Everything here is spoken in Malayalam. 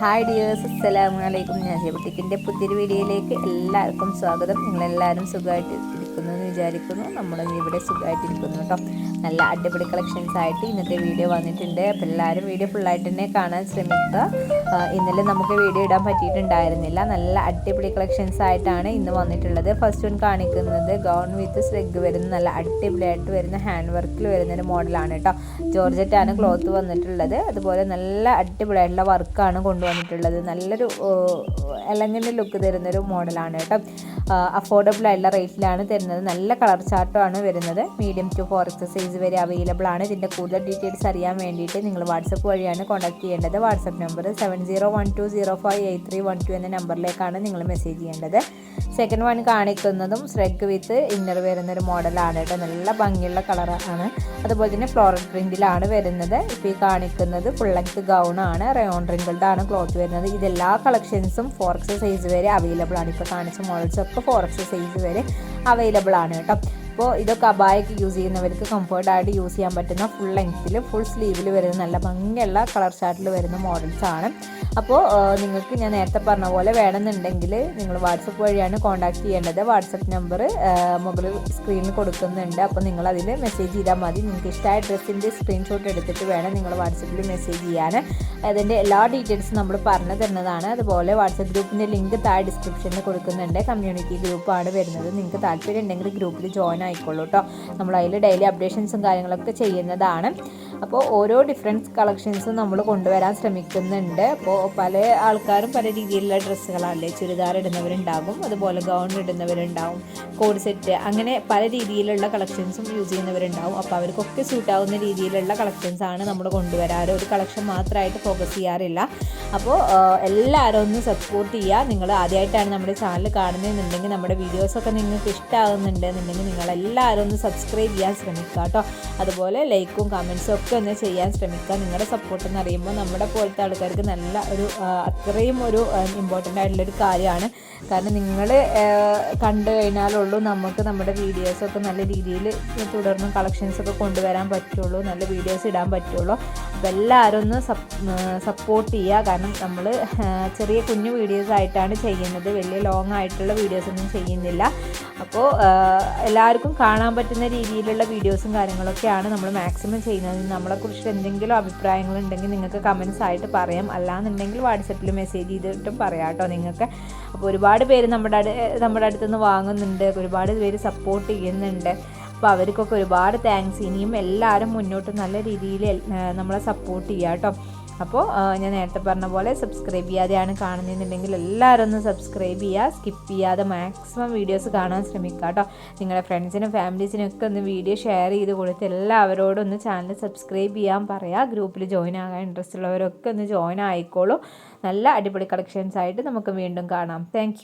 ഹായ് ഡിയേഴ്സ് അസ്സലാമു അലൈക്കും ഞാൻ ജബട്ടിക്കിന്റെ പുതിയൊരു വീഡിയോയിലേക്ക് എല്ലാവർക്കും സ്വാഗതം. നിങ്ങളെല്ലാവരും സുഖമായിട്ട് ഇരിക്കുന്നു എന്ന് വിചാരിക്കുന്നു. നമ്മളും ഇവിടെ സുഖമായിട്ടിരിക്കുന്നു കേട്ടോ. നല്ല അടിപൊളി കളക്ഷൻസ് ആയിട്ട് ഇന്നത്തെ വീഡിയോ വന്നിട്ടുണ്ട്. അപ്പോൾ എല്ലാവരും വീഡിയോ ഫുള്ളായിട്ട് തന്നെ കാണാൻ ശ്രമിക്കുക. ഇന്നലെ നമുക്ക് വീഡിയോ ഇടാൻ പറ്റിയിട്ടുണ്ടായിരുന്നില്ല. നല്ല അടിപൊളി കളക്ഷൻസ് ആയിട്ടാണ് ഇന്ന് വന്നിട്ടുള്ളത്. ഫസ്റ്റ് വൺ കാണിക്കുന്നത് ഗൗൺ വിത്ത് സ്ലെഗ് വരുന്ന നല്ല അടിപൊളിയായിട്ട് വരുന്ന ഹാൻഡ് വർക്കിൽ വരുന്ന ഒരു മോഡലാണ് കേട്ടോ. ജോർജറ്റാണ് ക്ലോത്ത് വന്നിട്ടുള്ളത്. അതുപോലെ നല്ല അടിപൊളിയായിട്ടുള്ള വർക്കാണ് കൊണ്ടുവന്നിട്ടുള്ളത്. നല്ലൊരു എലങ്ങന്റെ ലുക്ക് തരുന്നൊരു മോഡലാണ് കേട്ടോ. അഫോർഡബിൾ ആയിട്ടുള്ള റേറ്റിലാണ് തരുന്നത്. നല്ല കളർ ചാർട്ടാണ് വരുന്നത്. മീഡിയം ടു ഫോർ എക്സസൈസ് വരെ അവൈലബിൾ ആണ്. ഇതിന്റെ കൂടുതൽ ഡീറ്റെയിൽസ് അറിയാൻ വേണ്ടിയിട്ട് നിങ്ങൾ വാട്സപ്പ് വഴിയാണ് കോൺടാക്ട് ചെയ്യേണ്ടത്. WhatsApp number seven zero one two zero five eight three one two എന്ന നമ്പറിലേക്കാണ് നിങ്ങൾ മെസ്സേജ് ചെയ്യേണ്ടത്. സെക്കൻഡ് വൺ കാണിക്കുന്നതും സ്രെഗ് വിത്ത് ഇന്നർ വരുന്ന ഒരു മോഡലാണ് കേട്ടോ. നല്ല ഭംഗിയുള്ള കളറാണ് അതുപോലെ തന്നെ ഫ്ലോറൽ പ്രിന്റിലാണ് വരുന്നത്. ഇപ്പോൾ ഈ കാണിക്കുന്നത് ഫുൾ ലെങ്ത് ഗൗൺ ആണ്. റയോൺ റിങ്കിൾഡ് ആണ് ക്ലോത്ത് വരുന്നത്. ഇതെല്ലാ കളക്ഷൻസും ഫോർ എക്സ് സൈസ് വരെ അവൈലബിൾ ആണ്. ഇപ്പോൾ കാണിച്ച മോഡൽസ് ഒക്കെ ഫോർ സൈസ് വരെ അവൈലബിൾ ആണ് കേട്ടോ. അപ്പോൾ ഇതൊക്കെ അബായൊക്കെ യൂസ് ചെയ്യുന്നവർക്ക് കംഫർട്ടായിട്ട് യൂസ് ചെയ്യാൻ പറ്റുന്ന ഫുൾ ലെങ്ത്തിൽ ഫുൾ സ്ലീവിൽ വരുന്ന നല്ല ഭംഗിയുള്ള കളർ ചാർട്ടിൽ വരുന്ന മോഡൽസ് ആണ്. അപ്പോൾ നിങ്ങൾക്ക് ഞാൻ നേരത്തെ പറഞ്ഞ പോലെ വേണമെന്നുണ്ടെങ്കിൽ നിങ്ങൾ വാട്സപ്പ് വഴിയാണ് കോൺടാക്ട് ചെയ്യേണ്ടത്. വാട്സപ്പ് നമ്പർ മുകളിൽ സ്ക്രീനിൽ കൊടുക്കുന്നുണ്ട്. അപ്പോൾ നിങ്ങൾ അതിൽ മെസ്സേജ് ചെയ്താൽ മതി. നിങ്ങൾക്ക് ഇഷ്ടമായ ഡ്രസ്സിന്റെ സ്ക്രീൻഷോട്ട് എടുത്തിട്ട് വേണം നിങ്ങൾ വാട്സപ്പിൽ മെസ്സേജ് ചെയ്യാൻ. അതിന്റെ എല്ലാ ഡീറ്റെയിൽസും നമ്മൾ പറഞ്ഞു തരുന്നതാണ്. അതുപോലെ വാട്സപ്പ് ഗ്രൂപ്പിന്റെ ലിങ്ക് താഴെ ഡിസ്ക്രിപ്ഷനിൽ കൊടുക്കുന്നുണ്ട്. കമ്മ്യൂണിറ്റി ഗ്രൂപ്പാണ് വരുന്നത്. നിങ്ങൾക്ക് താല്പര്യം ഉണ്ടെങ്കിൽ ഗ്രൂപ്പിൽ ജോയിൻ ആയിക്കോളൂ കേട്ടോ നമ്മൾ അതിൽ ഡെയിലി അപ്ഡേഷൻസും കാര്യങ്ങളൊക്കെ ചെയ്യുന്നതാണ്. അപ്പോൾ ഓരോ ഡിഫറെൻസ് കളക്ഷൻസും നമ്മൾ കൊണ്ടുവരാൻ ശ്രമിക്കുന്നുണ്ട്. അപ്പോൾ പല ആൾക്കാരും പല രീതിയിലുള്ള ഡ്രസ്സുകളല്ലേ ചുരിദാർ ഇടുന്നവരുണ്ടാകും അതുപോലെ ഗൗൺ ഇടുന്നവരുണ്ടാവും കോഡ് സെറ്റ് അങ്ങനെ പല രീതിയിലുള്ള കളക്ഷൻസും യൂസ് ചെയ്യുന്നവരുണ്ടാവും. അപ്പോൾ അവർക്കൊക്കെ സ്യൂട്ട് ആവുന്ന രീതിയിലുള്ള കളക്ഷൻസ് ആണ് നമ്മൾ കൊണ്ടുവരാറ്. ഒരു കളക്ഷൻ മാത്രമായിട്ട് ഫോക്കസ് ചെയ്യാറില്ല. അപ്പോൾ എല്ലാവരും ഒന്ന് സപ്പോർട്ട് ചെയ്യുക നിങ്ങൾ ആദ്യമായിട്ടാണ് നമ്മുടെ ചാനൽ കാണുന്നതെന്നുണ്ടെങ്കിൽ നമ്മുടെ വീഡിയോസൊക്കെ നിങ്ങൾക്ക് ഇഷ്ടമാകുന്നുണ്ടെന്നുണ്ടെങ്കിൽ നിങ്ങളെല്ലാവരും ഒന്ന് സബ്സ്ക്രൈബ് ചെയ്യാൻ ശ്രമിക്കുക കേട്ടോ. അതുപോലെ ലൈക്കും കമൻസും ഒക്കെ ഒന്ന് ചെയ്യാൻ ശ്രമിക്കുക. നിങ്ങളുടെ സപ്പോർട്ട് എന്ന് അറിയുമ്പോൾ നമ്മുടെ പോലത്തെ ആൾക്കാർക്ക് നല്ല ഒരു അത്രയും ഒരു ഇമ്പോർട്ടന്റ് ആയിട്ടുള്ളൊരു കാര്യമാണ്. കാരണം നിങ്ങൾ കണ്ടു കഴിഞ്ഞാലുള്ളൂ നമുക്ക് നമ്മുടെ വീഡിയോസൊക്കെ നല്ല രീതിയിൽ തുടർന്ന് കളക്ഷൻസൊക്കെ കൊണ്ടുവരാൻ പറ്റുള്ളൂ. നല്ല വീഡിയോസ് ഇടാൻ പറ്റുള്ളൂ. അപ്പോൾ എല്ലാവരും ഒന്ന് സപ്പോർട്ട് ചെയ്യുക. കാരണം നമ്മൾ ചെറിയ കുഞ്ഞു വീഡിയോസ് ആയിട്ടാണ് ചെയ്യുന്നത്. വലിയ ലോങ് ആയിട്ടുള്ള വീഡിയോസ് ഒന്നും ചെയ്യുന്നില്ല. അപ്പോൾ എല്ലാവർക്കും കാണാൻ പറ്റുന്ന രീതിയിലുള്ള വീഡിയോസും കാര്യങ്ങളൊക്കെയാണ് നമ്മൾ മാക്സിമം ചെയ്യുന്നത്. നമ്മളെക്കുറിച്ച് എന്തെങ്കിലും അഭിപ്രായങ്ങൾ ഉണ്ടെങ്കിൽ നിങ്ങൾക്ക് കമൻസ് ആയിട്ട് പറയാം. അല്ലാന്നുണ്ടെങ്കിൽ വാട്സപ്പിൽ മെസ്സേജ് ചെയ്തിട്ടും പറയാം കേട്ടോ നിങ്ങൾക്ക്. അപ്പോൾ ഒരുപാട് പേര് നമ്മുടെ നമ്മുടെ അടുത്തുനിന്ന് വാങ്ങുന്നുണ്ട്. ഒരുപാട് പേര് സപ്പോർട്ട് ചെയ്യുന്നുണ്ട്. അപ്പോൾ അവർക്കൊക്കെ ഒരുപാട് താങ്ക്സ് ഇനിയും എല്ലാവരും മുന്നോട്ട് നല്ല രീതിയിൽ നമ്മളെ സപ്പോർട്ട് ചെയ്യുക കേട്ടോ. അപ്പോൾ ഞാൻ നേരത്തെ പറഞ്ഞ പോലെ സബ്സ്ക്രൈബ് ചെയ്യാതെയാണ് കാണുന്നതെന്നുണ്ടെങ്കിൽ എല്ലാവരും ഒന്ന് സബ്സ്ക്രൈബ് ചെയ്യുക സ്കിപ്പ് ചെയ്യാതെ മാക്സിമം വീഡിയോസ് കാണാൻ ശ്രമിക്കുക കേട്ടോ. നിങ്ങളുടെ ഫ്രണ്ട്സിനും ഫാമിലീസിനും ഒക്കെ ഒന്ന് വീഡിയോ ഷെയർ ചെയ്ത് കൊടുത്ത് എല്ലാവരോടും ഒന്ന് ചാനൽ സബ്സ്ക്രൈബ് ചെയ്യാൻ പറയുക ഗ്രൂപ്പിൽ ജോയിൻ ആകാൻ ഇൻട്രസ്റ്റ് ഉള്ളവരൊക്കെ ഒന്ന് ജോയിൻ ആയിക്കോളൂ. നല്ല അടിപൊളി കളക്ഷൻസ് ആയിട്ട് നമുക്ക് വീണ്ടും കാണാം. താങ്ക്